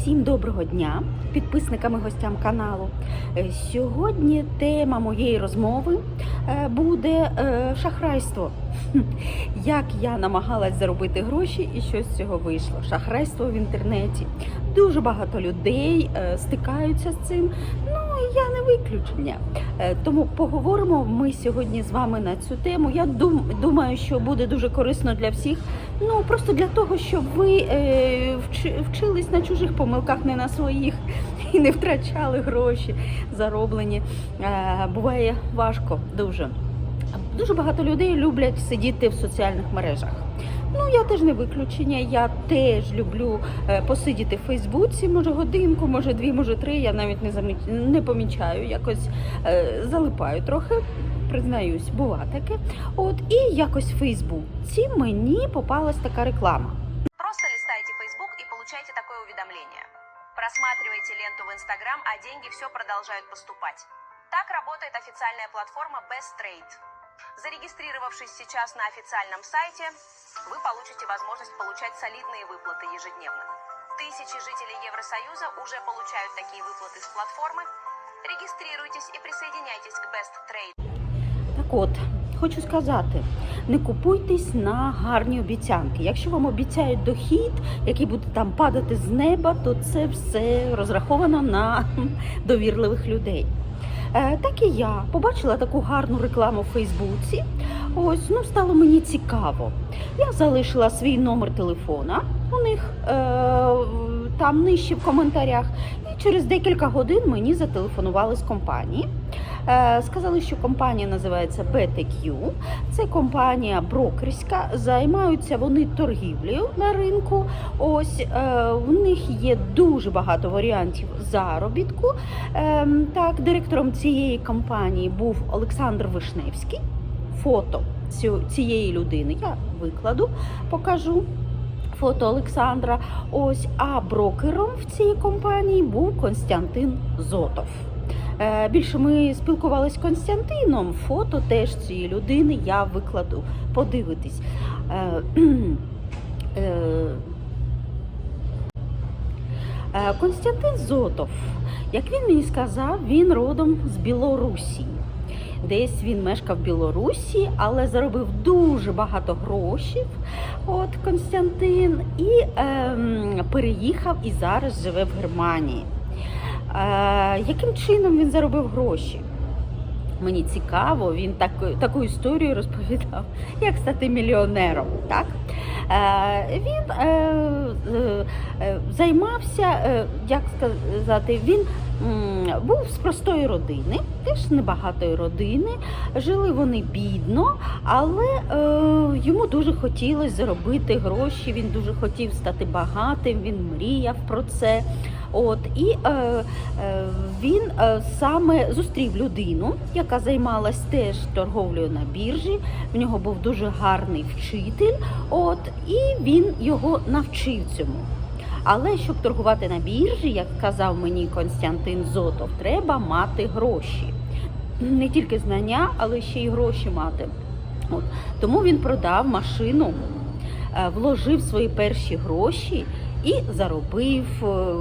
Всім доброго дня, підписникам і гостям каналу. Е, Сьогодні тема моєї розмови е, буде е, шахрайство. Як я намагалась заробити гроші і що з цього вийшло. Шахрайство в інтернеті. Дуже багато людей стикаються з цим. Я не виключення. Е, Тому поговоримо ми сьогодні з вами на цю тему. Я дум, думаю, що буде дуже корисно для всіх. Ну просто для того, щоб ви е, вчи, вчились на чужих помилках, не на своїх, і не втрачали гроші зароблені. Е, буває важко дуже. Дуже багато людей люблять сидіти в соціальних мережах. Ну, я теж не виключення. Я теж люблю е, посидіти в Фейсбуці, може годинку, може дві, може три. Я навіть не заміч... не помічаю, якось е, залипаю трохи. Признаюсь, бува таке. От і якось в Фейсбуці мені попалась така реклама. Просто листайте Facebook и получайте такое уведомление. Просматривайте ленту в Instagram, а деньги все продолжают поступать. Так работает официальная платформа Best Trade. Зарегистрировавшись сейчас на официальном сайте, вы получите возможность получать солидные выплаты ежедневно. Тысячи жителей Евросоюза уже получают такие выплаты с платформы. Регистрируйтесь и присоединяйтесь к Best Trade. Так от, хочу сказати, не купуйтесь на гарні обіцянки. Якщо вам обіцяють дохід, який буде там падати з неба, то це все розраховано на довірливих людей. Е, так і я побачила таку гарну рекламу в Фейсбуці. Ось ну стало мені цікаво. Я залишила свій номер телефона у них е, там нижче в коментарях. І через декілька годин мені зателефонували з компанії. Е, Сказали, що компанія називається BTQ. Це компанія брокерська. Займаються вони торгівлею на ринку. Ось е, в них є дуже багато варіантів заробітку. Е, Так, директором цієї компанії був Олександр Вишневський. Фото цієї людини я викладу, покажу. Фото Олександра. Ось, а брокером в цій компанії був Константин Зотов. Е, Більше ми спілкувалися з Константином. Фото теж цієї людини я викладу. Подивитись. Е, е, е, Константин Зотов, як він мені сказав, він родом з Білорусі. Десь він мешкав в Білорусі, але заробив дуже багато грошей. От Константин і ем, переїхав і зараз живе в Германії. Яким чином він заробив гроші? Мені цікаво, він так, таку історію розповідав, як стати мільйонером. Так? Е, він е, е, займався, е, як сказати, він м, був з простої родини, теж небагатої родини. Жили вони бідно, але е, йому дуже хотілося заробити гроші. Він дуже хотів стати багатим, він мріяв про це. От і е, е, він е, саме зустрів людину, яка займалась теж торговлею на біржі. В нього був дуже гарний вчитель. От і він його навчив цьому. Але щоб торгувати на біржі, як казав мені Константин Зотов, треба мати гроші. Не тільки знання, але ще й гроші мати. От. Тому він продав машину, е, вложив свої перші гроші і заробив, е,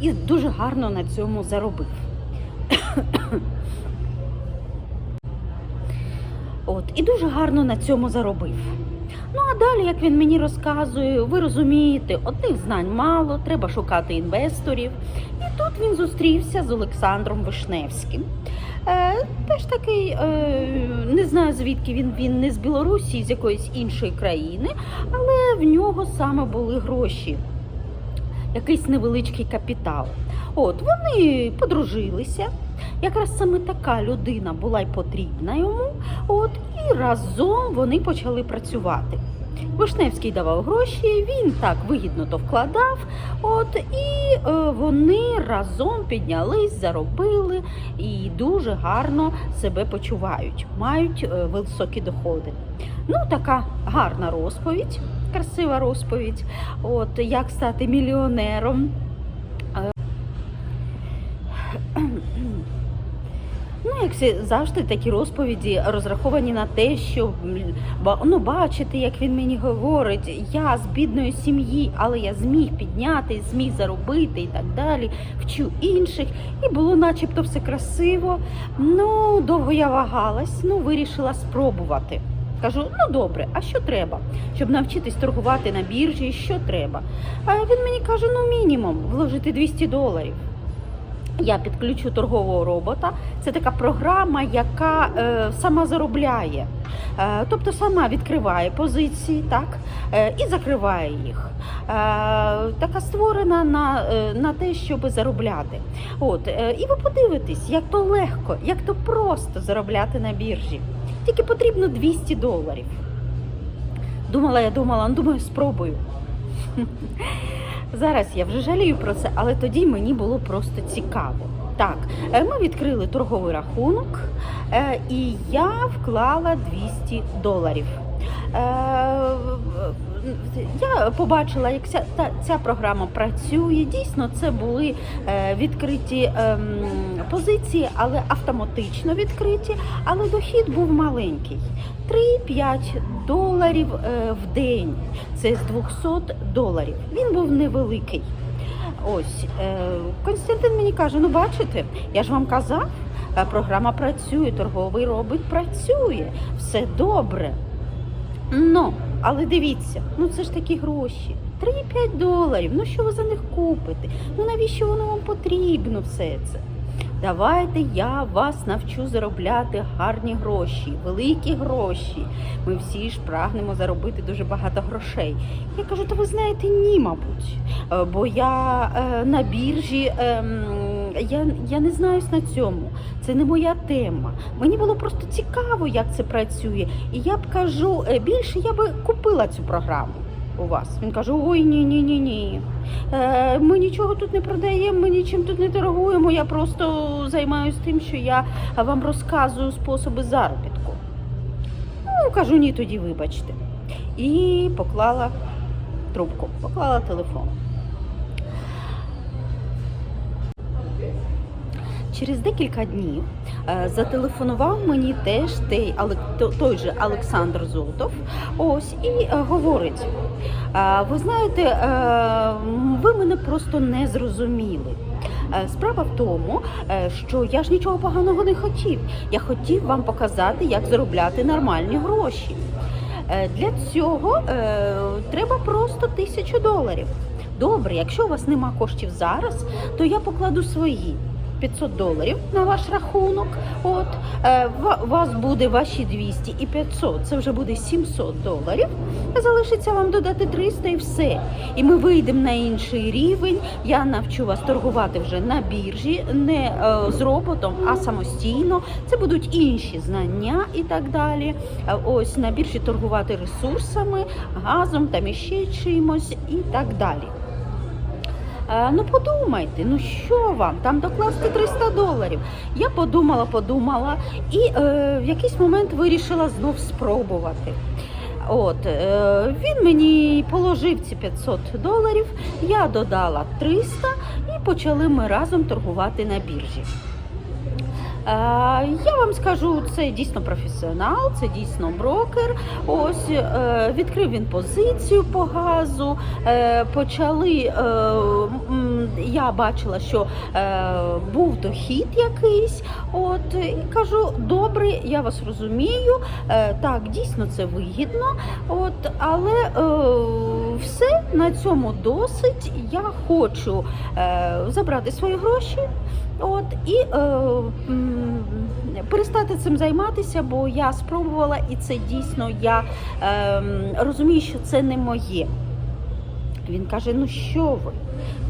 і дуже гарно на цьому заробив. От, і дуже гарно на цьому заробив. Ну а далі, як він мені розказує, ви розумієте, одних знань мало, треба шукати інвесторів. І тут він зустрівся з Олександром Вишневським. Е, теж такий, е, не знаю звідки він, він не з Білорусі, з якоїсь іншої країни, але в нього саме були гроші, якийсь невеличкий капітал. От вони подружилися. Якраз саме така людина була й потрібна йому. От і разом вони почали працювати. Вишневський давав гроші, він так вигідно то вкладав. От і е, вони разом піднялись, заробили і дуже гарно себе почувають, мають е, високі доходи. Ну, така гарна розповідь, красива розповідь. От як стати мільйонером. Е, Ну як завжди такі розповіді розраховані на те, що ну, бачите, як він мені говорить, я з бідної сім'ї, але я зміг підняти, зміг заробити і так далі, вчу інших. І було начебто все красиво. Ну, довго я вагалась, ну вирішила спробувати. Кажу, ну добре, а що треба? Щоб навчитись торгувати на біржі, що треба? А він мені каже, ну мінімум вложити 200 доларів. Я підключу торгового робота. Це така програма, яка е, сама заробляє, е, тобто сама відкриває позиції, так е, і закриває їх. Е, така створена на, е, на те, щоб заробляти. От е, і ви подивитесь, як то легко, як то просто заробляти на біржі. Тільки потрібно 200 доларів. Думала, я думала, ну думаю, спробую. Зараз я вже жалію про це, але тоді мені було просто цікаво. Так, е, ми відкрили торговий рахунок, е, і я вклала 200 доларів. Е, Я побачила, як ця, ця програма працює. Дійсно, це були відкриті ем, позиції, але автоматично відкриті, але дохід був маленький. 3-5 доларів е, в день. Це з 200 доларів. Він був невеликий. Ось е, Константин мені каже: ну бачите, я ж вам казав, е, програма працює, торговий робить працює, все добре. Ну, але дивіться, ну це ж такі гроші. 3-5 доларів. Ну що ви за них купите? Ну навіщо воно вам потрібно все це? Давайте я вас навчу заробляти гарні гроші, великі гроші. Ми всі ж прагнемо заробити дуже багато грошей. Я кажу, то ви знаєте, ні, мабуть. Е, Бо я е, на біржі, ем, я, я не знаюсь на цьому. Це не моя тема. Мені було просто цікаво, як це працює. І я б кажу, е, більше я би купила цю програму у вас. Він каже: ой, ні, ні, ні, ні. Е, Ми нічого тут не продаємо, ми нічим тут не торгуємо. Я просто займаюся тим, що я вам розказую способи заробітку. Ну, кажу, ні, тоді вибачте. І поклала трубку, поклала телефон. Через декілька днів зателефонував мені теж той, той же Олександр Золотов. Ось і е, говорить: е, ви знаєте, е, ви мене просто не зрозуміли. Е, Справа в тому, е, що я ж нічого поганого не хотів. Я хотів вам показати, як заробляти нормальні гроші. Е, Для цього е, треба просто тисячу доларів. Добре, якщо у вас нема коштів зараз, то я покладу свої. 500 доларів на ваш рахунок. От е, у вас буде ваші 200 і 500, це вже буде 700 доларів. Залишиться вам додати 300 і все. І ми вийдемо на інший рівень. Я навчу вас торгувати вже на біржі, не е, з роботом, а самостійно. Це будуть інші знання і так далі. Е, Ось на біржі торгувати ресурсами, газом там іще чимось і так далі. Е, Ну подумайте, ну що вам там докласти 300 доларів? Я подумала, подумала, і е, в якийсь момент вирішила знов спробувати. От е, він мені положив ці 500 доларів, я додала 300 і почали ми разом торгувати на біржі. Я вам скажу, це дійсно професіонал, це дійсно брокер. Ось е, відкрив він позицію по газу. е, Почали е, я бачила, що е, був дохід якийсь. От і кажу, добре, я вас розумію. е, Так, дійсно це вигідно. От, але е, все на цьому досить. Я хочу е, забрати свої гроші. От і е, перестати цим займатися, бо я спробувала, і це дійсно я е, розумію, що це не моє. Він каже: Ну що ви?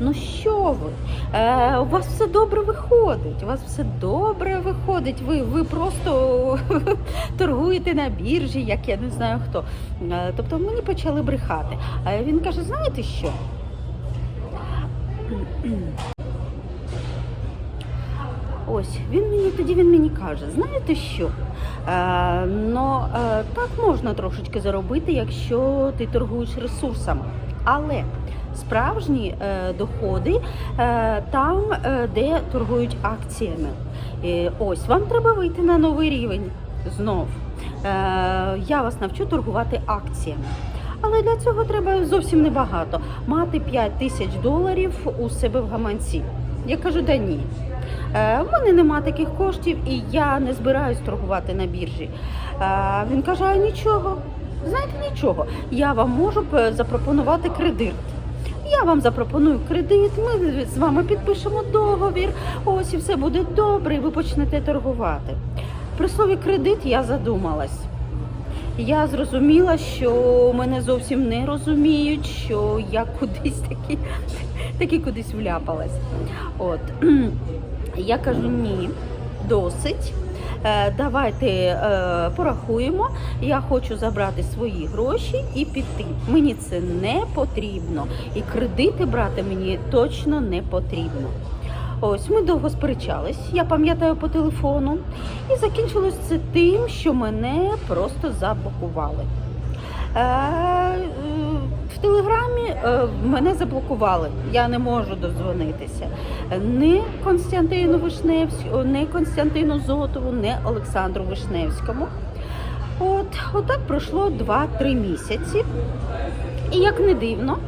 Ну що ви? Е, у вас все добре виходить. У вас все добре виходить. Ви, ви просто торгуєте на біржі, як я не знаю хто. Е, тобто мені почали брехати. А він каже: знаєте що? Ось він мені тоді він мені каже: знаєте що? Е, е, так можна трошечки заробити, якщо ти торгуєш ресурсами. Але справжні е, доходи е, там, е, де торгують акціями. Е, ось вам треба вийти на новий рівень знов. Е, я вас навчу торгувати акціями. Але для цього треба зовсім небагато. Мати 5 тисяч доларів у себе в гаманці. Я кажу, да ні. Е, в мене нема таких коштів і я не збираюсь торгувати на біржі. Е, він каже, нічого. Знаєте, нічого. Я вам можу е, запропонувати кредит. Я вам запропоную кредит, ми з вами підпишемо договір, ось і все буде добре, і ви почнете торгувати. При слові кредит я задумалась. Я зрозуміла, що мене зовсім не розуміють, що я кудись таки, таки кудись вляпалась. От. Я кажу ні, досить. Е, Давайте е, порахуємо. Я хочу забрати свої гроші і піти. Мені це не потрібно. І кредити брати мені точно не потрібно. Ось ми довго сперечались, я пам'ятаю по телефону, і закінчилось це тим, що мене просто заблокували. Е, в телеграмі е, мене заблокували. Я не можу дозвонитися. Не Константину Вишневському, не Константину Зотову, не Олександру Вишневському. От, отак пройшло 2-3 місяці. І як не дивно,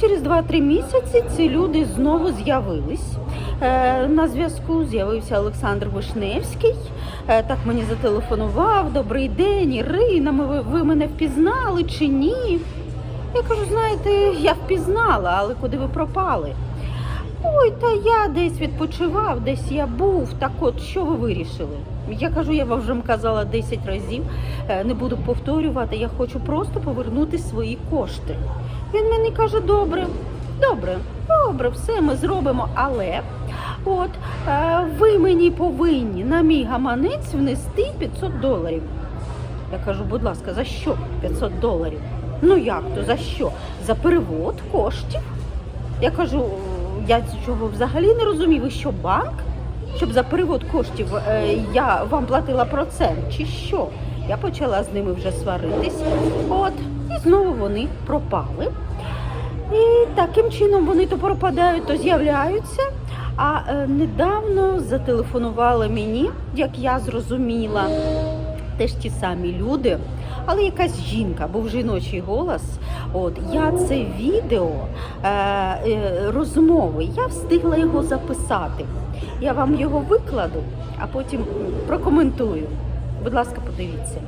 через 2-3 місяці ці люди знову з'явились. Е, на зв'язку з'явився Олександр Вишневський. Е, так мені зателефонував. Добрий день, Ірина, ви мене впізнали чи ні? Я кажу, знаєте, я впізнала, але куди ви пропали? Ой, та я десь відпочивав, десь я був. Так от, що ви вирішили? Я кажу, я вам вже казала 10 разів, е, не буду повторювати, я хочу просто повернути свої кошти. Він мені каже, добре, добре, добре, все ми зробимо, але от е, ви мені повинні на мій гаманець внести 500 доларів. Я кажу, будь ласка, за що 500 доларів? Ну як то за що? За перевод коштів? Я кажу, я цього взагалі не розумію. Ви що, банк? Щоб за перевод коштів е, я вам платила процент, чи що? Я почала з ними вже сваритись. От, і знову вони пропали. І таким чином вони то пропадають, то з'являються. А е, недавно зателефонували мені, як я зрозуміла, теж ті самі люди, але якась жінка, був жіночий голос. От я це відео е, е, розмови, я встигла його записати. Я вам його викладу, а потім м, прокоментую. Будь ласка, подивіться.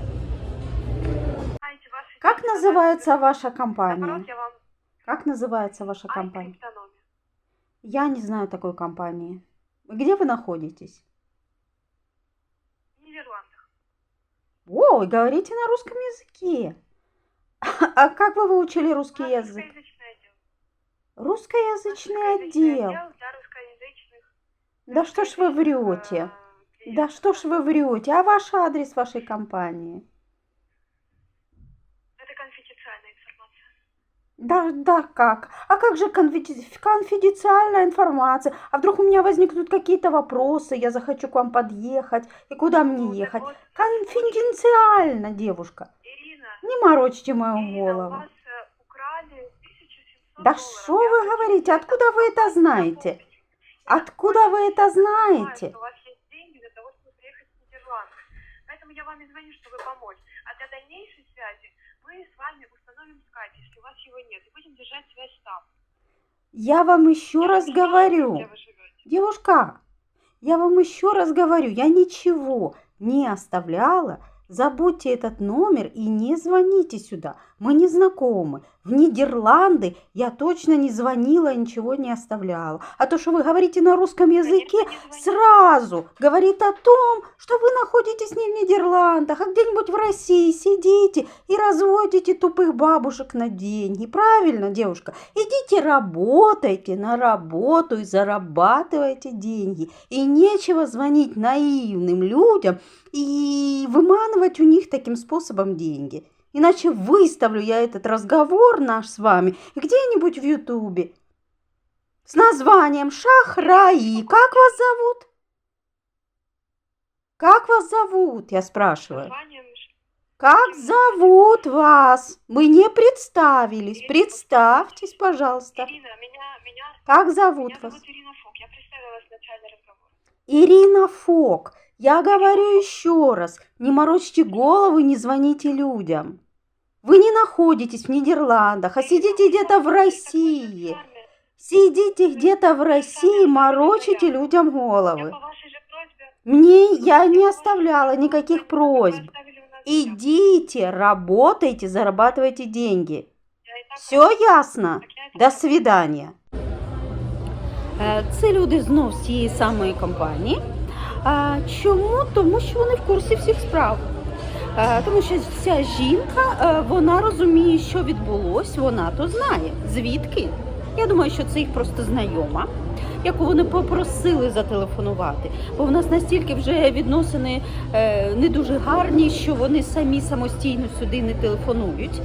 Знаете, ваши Как деньги называется забрать. ваша компания? Наоборот, я вам Как называется ваша компания? антикриптономия. Я не знаю такой компании. Где вы находитесь? Ой, говорите на русском языке. А как вы выучили русский нас язык? русскоязычный отдел. Да что ж вы врете? э, Да что ж вы врете? А ваш адрес вашей компании? Это конфиденциальная информация. Да, да, как? А как же конфиденциальная информация? А вдруг у меня возникнут какие-то вопросы, я захочу к вам подъехать, и куда мне ехать? Конфиденциально, девушка. Ирина, Не морочьте мою Ирина, голову. вас э, украли 1700 Да что вы говорите? Откуда вы это знаете? Откуда вы это знаете? Поэтому я вам и звоню, чтобы помочь. А для дальнейшей связи мы с вами установим скайп, если у вас его нет, и будем держать связь там. Я вам еще Я раз не говорю. живете. Девушка, я вам еще раз говорю, я ничего не оставляла. Забудьте этот номер и не звоните сюда. Мы не знакомы. В Нидерланды я точно не звонила и ничего не оставляла. А то, что вы говорите на русском языке, сразу говорит о том, что вы находитесь не в Нидерландах, а где-нибудь в России сидите и разводите тупых бабушек на деньги. Правильно, девушка? Идите работайте на работу и зарабатывайте деньги. И нечего звонить наивным людям и выманывать у них таким способом деньги. Иначе выставлю я этот разговор наш с вами где-нибудь в Ютубе с названием Шахраи. Как вас зовут? Как вас зовут, я спрашиваю. Как зовут вас? Мы не представились. Представьтесь, пожалуйста. Ирина, меня, меня, Как зовут меня вас? Ирина Фок. Я представилась в начальный разговор. Ирина Фок. Я говорю еще раз, не морочьте голову, не звоните людям. Вы не находитесь в Нидерландах, а сидите где-то в России. Сидите где-то в России, морочите людям Я головы. по вашей же просьбе... Мне я не оставляла никаких просьб. Вы оставили у нас заявку. Идите, работайте, зарабатывайте деньги. Я и так Все ясно? Так я это До свидання. Е, Це люди знов з цієї самої компанії. А Чому? Тому що вони в курсі всіх справ. Тому що ця жінка, вона розуміє, що відбулось, вона то знає. Звідки? Я думаю, що це їх просто знайома, яку вони попросили зателефонувати. Бо в нас настільки вже відносини е, не дуже гарні, що вони самі самостійно сюди не телефонують.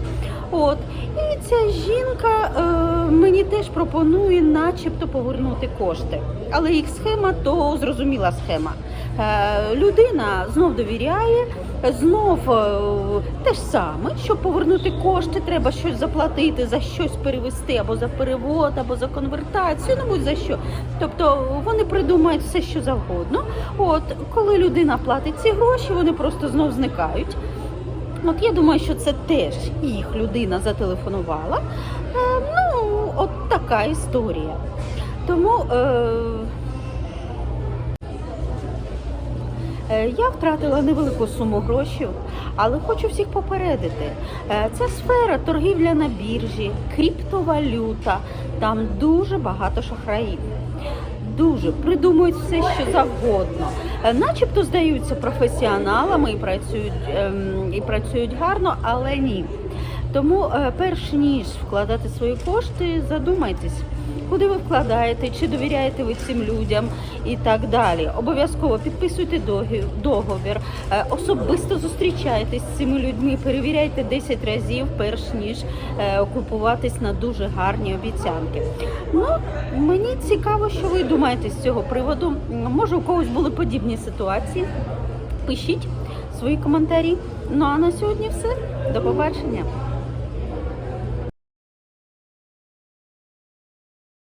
От і ця жінка е, мені теж пропонує, начебто, повернути кошти. Але їх схема то зрозуміла схема. Е, людина знов довіряє, знов е, те ж саме, щоб повернути кошти, треба щось заплатити, за щось перевести або за перевод, або за конвертацію, ну будь за що. Тобто вони придумають все, що завгодно. От коли людина платить ці гроші, вони просто знов зникають. От я думаю, що це теж їх людина зателефонувала. Е, ну, от така історія. Тому е, я втратила невелику суму грошей, але хочу всіх попередити. Е, це сфера торгівля на біржі, криптовалюта. Там дуже багато шахраїв. Дуже придумують все, що завгодно. Е, Начебто здаються професіоналами і працюють, ем, і працюють гарно, але ні. Тому, е, перш ніж вкладати свої кошти, задумайтесь, куди ви вкладаєте, чи довіряєте ви цим людям і так далі. Обов'язково підписуйте договір, е, особисто зустрічайтесь з цими людьми, перевіряйте 10 разів, перш ніж е, окупуватись на дуже гарні обіцянки. Ну, мені цікаво, що ви думаєте з цього приводу. Може, у когось були подібні ситуації. Пишіть свої коментарі. Ну а на сьогодні все. До побачення.